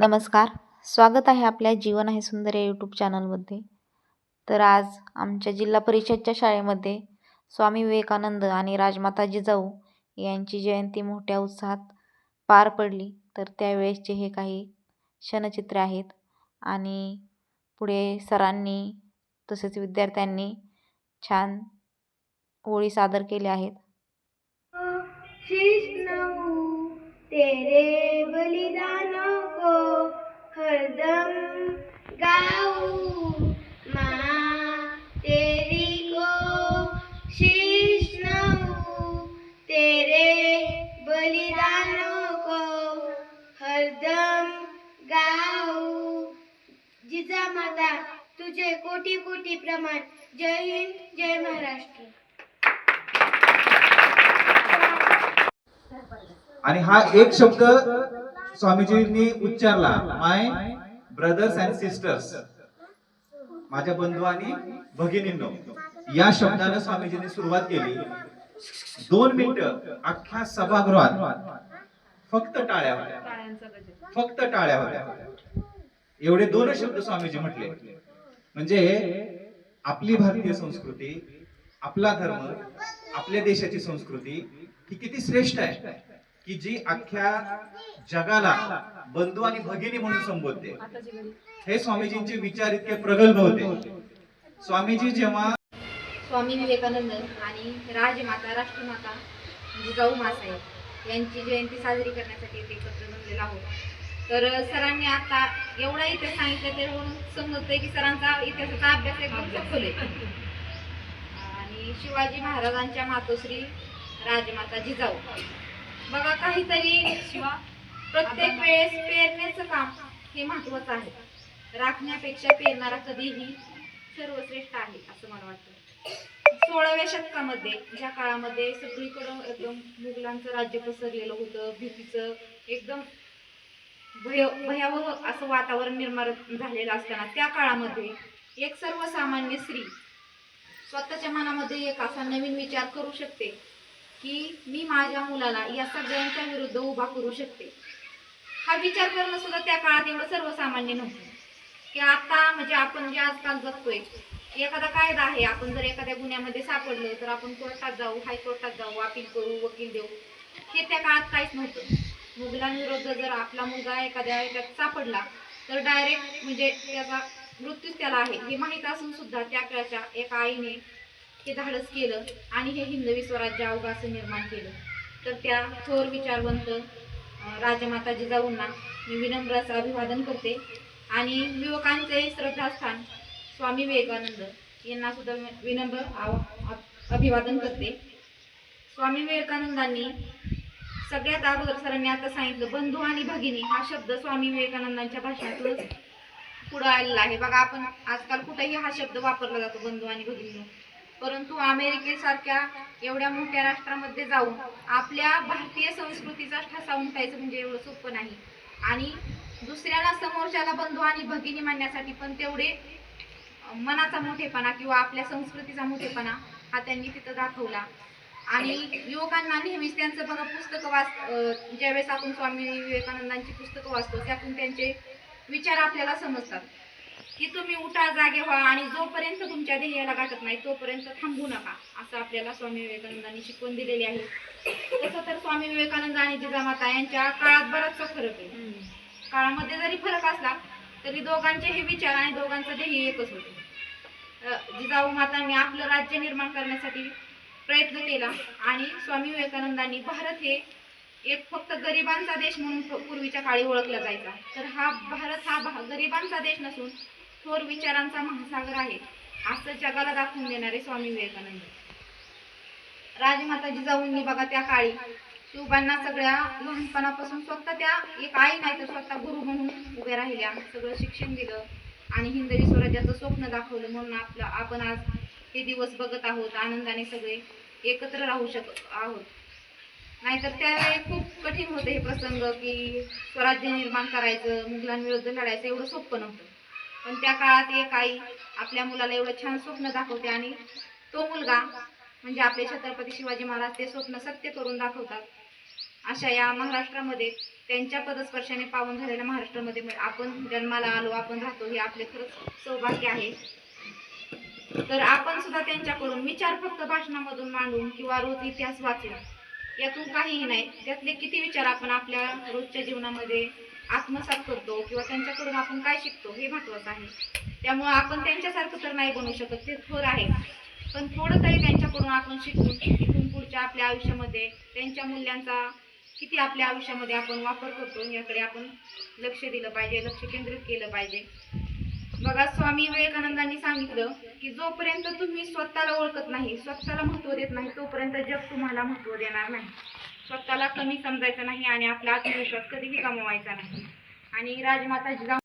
नमस्कार. स्वागत आहे आपल्या जीवन आहे सुंदर या यूट्यूब चॅनलमध्ये तर आज आमच्या जिल्हा परिषदच्या शाळेमध्ये स्वामी विवेकानंद आणि राजमाता जिजाऊ यांची जयंती मोठ्या उत्साहात पार पडली. तर त्यावेळेसचे हे काही क्षणचित्रे आहेत. आणि पुढे सरांनी तसेच विद्यार्थ्यांनी छान ओळी सादर केल्या आहेत. हो, तेरे बलिदान हरदम गाऊ. माँ तेरी को शीश नऊ. तेरे बलिदानों को हरदम गाऊ. जिजा माता तुझे कोटी कोटी प्रमाण. जय हिंद जय महाराष्ट्र. आणि हा एक शब्द स्वामीजींनी उच्चारला माय ब्रदर्स अँड सिस्टर्स माझ्या बंधू आणि भगिनींनो या शब्दानं स्वामीजींनी सुरुवात केली. दोन मिनिट अख्ख्या सभागृहात फक्त टाळ्या होत्या. फक्त टाळ्या होत्या. एवढे दोन शब्द स्वामीजी म्हटले. म्हणजे आपली भारतीय संस्कृती आपला धर्म आपल्या देशाची संस्कृती ही किती श्रेष्ठ आहे. की जी अख्ख्या जगाला बंधू आणि भगिनी म्हणून संबोधते. हे स्वामीजींचे विचार इतके प्रगल्भ होते. स्वामीजी जेव्हा स्वामी विवेकानंद आणि राजमाता राष्ट्रमाता म्हणजे जिजाऊ मासाहेब यांची जयंती साजरी करण्यासाठी इथे एकत्र जमलेलो आहोत. तर सरांनी आता एवढा इतिहास सांगितलं त्यावरून समजतंय की सरांचा इतिहासाचा अभ्यास एकदम सखोल आणि शिवाजी महाराजांच्या मातोश्री राजमाता जिजाऊ. बघा काहीतरी प्रत्येक वेळेस पेरण्याचं काम हे महत्वाचं आहे. राखण्यापेक्षा पेरणारा कधीही सर्वश्रेष्ठ आहे असं मला वाटतं. सोळाव्या शतकामध्ये ज्या काळामध्ये सगळीकडं एकदम मुघलांचं राज्य पसरलेलं होतं भीतीचं एकदम भय भयावह असं वातावरण निर्माण झालेलं असताना त्या काळामध्ये एक सर्वसामान्य स्त्री स्वतःच्या मनामध्ये एक असा नवीन विचार करू शकते. की मी माझ्या मुलाला या सगळ्यांच्या विरुद्ध उभा करू शकते. हा विचार करणं सुद्धा त्या काळात एवढं सर्वसामान्य नव्हतं. की आता म्हणजे आपण जे आजकाल जगतोय एखादा कायदा आहे आपण जर एखाद्या गुन्ह्यामध्ये सापडलं तर आपण कोर्टात जाऊ हायकोर्टात जाऊ अपील करू वकील देऊ. हे त्या काळात काहीच नव्हतं. मुघलांविरुद्ध जर आपला मुलगा एखाद्या याच्यात सापडला तर डायरेक्ट म्हणजे त्याचा मृत्यूच त्याला आहे. हे माहीत असून सुद्धा त्या काळच्या एका आईने हे धाडस केलं आणि हे हिंदवी स्वराज्य अवकाश निर्माण केलं. तर त्या थोर विचारवंत राजमाता जिजाऊंना मी विनम्र असं अभिवादन करते. आणि युवकांचे श्रद्धास्थान स्वामी विवेकानंद यांना सुद्धा विनम्र अभिवादन करते. स्वामी विवेकानंदांनी सगळ्यात अगोदर सरांनी आता सांगितलं बंधू आणि भगिनी हा शब्द स्वामी विवेकानंदांच्या भाषणातून पुढं आलेला आहे. बघा आपण आजकाल कुठेही हा शब्द वापरला जातो बंधू आणि भगिनी परंतु अमेरिकेसारख्या एवढ्या मोठ्या राष्ट्रामध्ये जाऊन आपल्या भारतीय संस्कृतीचा ठसा उमटायचं म्हणजे एवढं सोपं नाही. आणि दुसऱ्याला समोरच्याला बंधू आणि भगिनी मानण्यासाठी पण तेवढे मनाचा मोठेपणा किंवा आपल्या संस्कृतीचा मोठेपणा हा त्यांनी तिथं दाखवला. आणि युवकांना नेहमीच त्यांचं बघा पुस्तकं वाच ज्यावेळेस आपण स्वामी विवेकानंदांची पुस्तकं वाचतो त्यातून त्यांचे विचार आपल्याला समजतात. की तुम्ही उठा जागे व्हा आणि जोपर्यंत तुमच्या ध्येयाला गाठत नाही तोपर्यंत थांबू नका असं आपल्याला स्वामी विवेकानंदांनी शिकवून दिलेली आहे. तसं तर स्वामी विवेकानंद आणि जिजामाता यांच्या काळात बराचसा फरक आहे. काळामध्ये जरी फरक असला तरी दोघांचे हे विचार आणि दोघांचं ध्येय एकच होते. जिजाऊ मातांनी आपलं राज्य निर्माण करण्यासाठी प्रयत्न केला आणि स्वामी विवेकानंदांनी भारत हे एक फक्त गरिबांचा देश म्हणून पूर्वीच्या काळी ओळखला जायचा. तर हा भारत हा गरिबांचा देश नसून थोर विचारांचा महासागर आहे. असं जगाला दाखवून देणारे स्वामी विवेकानंद. राजमाता जिजाऊंनी बघा त्या काळी. शिवबांना सगळ्या लहानपणापासून स्वतः त्या एक आई नाही तर स्वतः गुरु म्हणून उभ्या राहिल्या सगळं शिक्षण दिलं आणि हिंदवी स्वराज्याचं स्वप्न दाखवलं म्हणून आपलं आपण आज हे दिवस बघत आहोत. आनंदाने सगळे एकत्र राहू शकत आहोत. नाहीतर त्यावेळी खूप कठीण होते हे प्रसंग की स्वराज्य निर्माण करायचं मुघलांविरुद्ध लढायचं एवढं सोपं नव्हतं. पण त्या काळात एक आई आपल्या मुलाला एवढं छान स्वप्न दाखवते आणि तो मुलगा म्हणजे आपले छत्रपती शिवाजी महाराज ते स्वप्न सत्य करून दाखवतात. अशा या महाराष्ट्रामध्ये त्यांच्या पदस्पर्शाने पावन झालेल्या महाराष्ट्रामध्ये आपण जन्माला आलो आपण राहतो हे आपले खरंच सौभाग्य आहे. तर आपण सुद्धा त्यांच्याकडून विचार फक्त भाषणामधून मांडून किंवा रोज इतिहास वाचून यातून काहीही नाही. त्यातले किती विचार आपण आपल्या रोजच्या जीवनामध्ये आत्मसात करतो किंवा त्यांच्याकडून आपण काय शिकतो हे महत्वाचं आहे. त्यामुळं आपण त्यांच्यासारखं तर नाही बनवू शकत ते थोर आहे पण थोडं तरी त्यांच्याकडून आपण शिकून इथून पुढच्या आपल्या आयुष्यामध्ये त्यांच्या मूल्यांचा किती आपल्या आयुष्यामध्ये आपण वापर करतो याकडे आपण लक्ष दिलं पाहिजे लक्ष केंद्रित केलं पाहिजे. बघा स्वामी विवेकानंदांनी सांगितलं की जोपर्यंत तुम्ही स्वतःला ओळखत नाही स्वतःला महत्त्व देत नाही तोपर्यंत जग तुम्हाला महत्त्व देणार नाही. स्वतःला कमी समजायचं नाही आणि आपला आत्मविश्वास कधीही गमवायचा नाही. आणि राजमाता